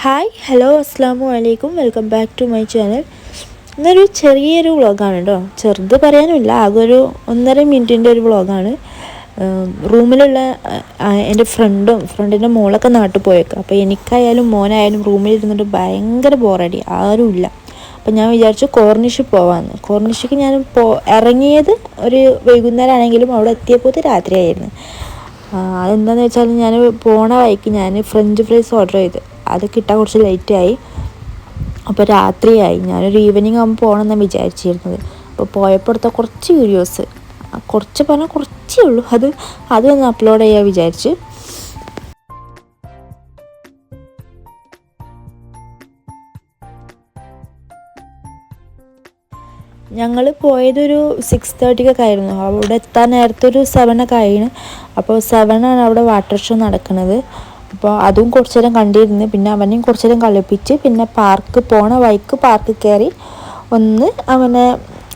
Hi hello അസ്സാം വലൈക്കും welcome back to my channel ഇന്നൊരു ചെറിയൊരു വ്ളോഗാണ് കേട്ടോ ചെറുത് പറയാനുമില്ല ആകെ ഒരു ഒന്നര മിനിറ്റിന്റെ ഒരു വ്ളോഗാണ് റൂമിലുള്ള എന്റെ ഫ്രണ്ടും ഫ്രണ്ടിന്റെ മോളൊക്കെ നാട്ടിൽ പോയേക്കാം. അപ്പോൾ എനിക്കായാലും മോനായാലും റൂമിൽ ഇരുന്നിട്ട് ഭയങ്കര ബോറടി ആരുമില്ല അപ്പോൾ ഞാൻ വിചാരിച്ചു കോർണിഷ് പോവാമെന്ന് കോർണിഷിക്ക് ഞാൻ പോ ഇറങ്ങിയത് ഒരു വൈകുന്നേരം ആണെങ്കിലും അവിടെ എത്തിയപ്പോൾ രാത്രിയായിരുന്നു. അതെന്താണെന്ന് വെച്ചാൽ ഞാൻ പോണ വഴിക്ക് ഞാൻ ഫ്രഞ്ച് ഫ്രൈസ് ഓർഡർ ചെയ്ത്. അത് കിട്ടാൻ കുറച്ച് ലേറ്റായി അപ്പോൾ രാത്രിയായി. ഞാനൊരു ഈവനിങ് ആകുമ്പോൾ പോകണമെന്നാണ് വിചാരിച്ചിരുന്നത്. അപ്പോൾ പോയപ്പോൾ എടുത്ത കുറച്ച് വീഡിയോസ് കുറച്ച് പറഞ്ഞാൽ കുറച്ചേ ഉള്ളൂ. അത് അതൊന്ന് അപ്ലോഡ് ചെയ്യാൻ വിചാരിച്ച്. ഞങ്ങൾ പോയതൊരു സിക്സ് തേർട്ടിക്കൊക്കെ ആയിരുന്നു. അവിടെ എത്താൻ നേരത്തെ ഒരു സെവനൊക്കെ ആയിരുന്നു അപ്പോൾ സെവനാണ് അവിടെ വാട്ടർ ഷോ നടക്കുന്നത് അപ്പോൾ അതും കുറച്ച് നേരം കണ്ടിരുന്ന്. പിന്നെ അവനെയും കുറച്ച് നേരം കളിപ്പിച്ച് പിന്നെ പാർക്ക് പോണ വൈക്ക് പാർക്ക് കയറി ഒന്ന് അവനെ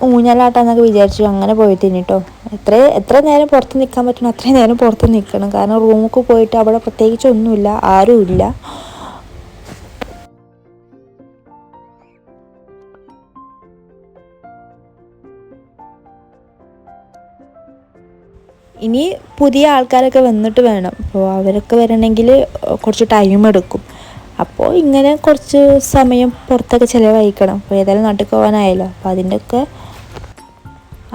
ഊഞ്ഞാലാട്ടാന്നൊക്കെ വിചാരിച്ചു. അങ്ങനെ പോയിട്ടിനി കേട്ടോ എത്ര എത്ര നേരം പുറത്ത് നിൽക്കാൻ പറ്റണം അത്രയും നേരം പുറത്ത് നിൽക്കണം കാരണം റൂമിൽ പോയിട്ട് അവിടെ പ്രത്യേകിച്ച് ഒന്നുമില്ല ആരുമില്ല. ഇനി പുതിയ ആൾക്കാരൊക്കെ വന്നിട്ട് വേണം. അപ്പോൾ അവരൊക്കെ വരണമെങ്കിൽ കുറച്ച് ടൈം എടുക്കും. അപ്പോൾ ഇങ്ങനെ കുറച്ച് സമയം പുറത്തൊക്കെ ചിലവഴിക്കണം. അപ്പോൾ ഏതായാലും നാട്ടിൽ പോകാനായല്ലോ അപ്പോൾ അതിന്റെയൊക്കെ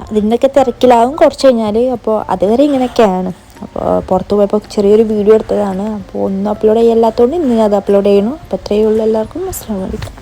അതിന്റെയൊക്കെ തിരക്കിലാവും കുറച്ച് കഴിഞ്ഞാൽ അപ്പോൾ അതുവരെ ഇങ്ങനെയൊക്കെയാണ്. അപ്പോൾ പുറത്ത് പോയപ്പോൾ ചെറിയൊരു വീഡിയോ എടുത്തതാണ്. അപ്പോൾ ഒന്നും അപ്ലോഡ് ചെയ്യാത്തതുകൊണ്ട് ഇന്ന് അത് അപ്ലോഡ് ചെയ്യണം അപ്പോൾ അത്രയേ ഉള്ളൂ. എല്ലാവർക്കും അസ്ലാം വലൈക്കും